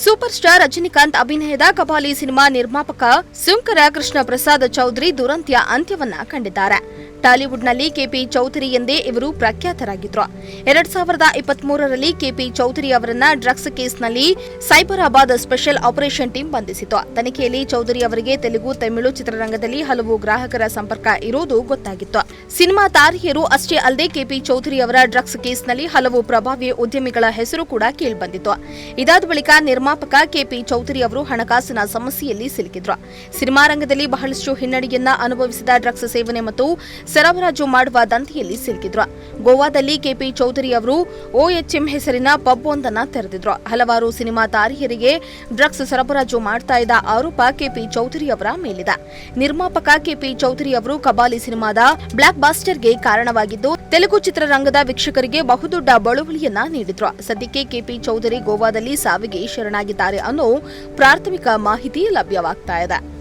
Super star Rajinikanth ಅಭಿನಯದ Kabali cinema ನಿರ್ಮಾಪಕ ಸುಂಕರ ಕೃಷ್ಣ ಪ್ರಸಾದ್ ಚೌಧರಿ ದುರಂತ್ಯ ಅಂತ್ಯವನ್ನ ಕಂಡಿದ್ದಾರೆ. ಟಾಲಿವುಡ್ನಲ್ಲಿ ಕೆಪಿ ಚೌಧರಿ ಎಂದೇ ಇವರು ಪ್ರಖ್ಯಾತರಾಗಿದ್ರು. ಎರಡ್ ಸಾವಿರದ ಇಪ್ಪತ್ಮೂರರಲ್ಲಿ ಕೆಪಿ ಚೌಧರಿ ಅವರನ್ನ ಡ್ರಗ್ಸ್ ಕೇಸ್ನಲ್ಲಿ ಸೈಬರಾಬಾದ್ ಸ್ಪೆಷಲ್ ಆಪರೇಷನ್ ಟೀಮ್ ಬಂಧಿಸಿತು ತನಿಖೆಯಲ್ಲಿ ಚೌಧರಿ ಅವರಿಗೆ ತೆಲುಗು, ತಮಿಳು ಚಿತ್ರರಂಗದಲ್ಲಿ ಹಲವು ಗ್ರಾಹಕರ ಸಂಪರ್ಕ ಇರುವುದು ಗೊತ್ತಾಗಿತ್ತು. ಸಿನಿಮಾ ತಾರಿಯರು ಅಷ್ಟೇ ಅಲ್ಲದೆ ಕೆಪಿ ಚೌಧರಿ ಅವರ ಡ್ರಗ್ಸ್ ಕೇಸ್ನಲ್ಲಿ ಹಲವು ಪ್ರಭಾವಿ ಉದ್ಯಮಿಗಳ ಹೆಸರು ಕೂಡ ಕೇಳಿಬಂದಿತ್ತು. ಇದಾದ ಬಳಿಕ ನಿರ್ಮಾಪಕ ಕೆಪಿ ಚೌಧರಿ ಅವರು ಹಣಕಾಸಿನ ಸಮಸ್ಯೆಯಲ್ಲಿ ಸಿಲುಕಿದ್ರು. ಸಿನಿಮಾ ರಂಗದಲ್ಲಿ ಬಹಳಷ್ಟು ಹಿನ್ನಡೆಯನ್ನ ಅನುಭವಿಸಿದ ಡ್ರಗ್ಸ್ ಸೇವನೆ ಮತ್ತು ಸರಬರಾಜು ಮಾಡುವ ದಂಧೆಯಲ್ಲಿ ಸಿಲುಕಿದ್ರು. ಗೋವಾದಲ್ಲಿ ಕೆಪಿ ಚೌಧರಿ ಅವರು ಓಎಚ್ಎಂ ಹೆಸರಿನ ಪಬ್ ಒಂದನ್ನ ತೆರೆದಿದ್ರು. ಹಲವಾರು ಸಿನಿಮಾ ತಾರಿಯರಿಗೆ ಡ್ರಗ್ಸ್ ಸರಬರಾಜು ಮಾಡ್ತಾ ಇದ್ದ ಆರೋಪ ಕೆಪಿ ಚೌಧರಿ ಅವರ ಮೇಲಿದೆ. ನಿರ್ಮಾಪಕ ಕೆಪಿ ಚೌಧರಿ ಅವರು ಕಬಾಲಿ ಸಿನಿಮಾದ ಬ್ಲಾಕ್ ಬಾಸ್ಟರ್ಗೆ ಕಾರಣವಾಗಿದ್ದು, ತೆಲುಗು ಚಿತ್ರರಂಗದ ವೀಕ್ಷಕರಿಗೆ ಬಹುದೊಡ್ಡ ಬಳುವಳಿಯನ್ನ ನೀಡಿದ್ರು. ಸದ್ಯಕ್ಕೆ ಕೆಪಿ ಚೌಧರಿ ಗೋವಾದಲ್ಲಿ ಸಾವಿಗೆ ಶರಣಾಗಿದ್ದಾರೆ ಅನ್ನೋ ಪ್ರಾಥಮಿಕ ಮಾಹಿತಿ ಲಭ್ಯವಾಗ್ತಾ ಇದೆ.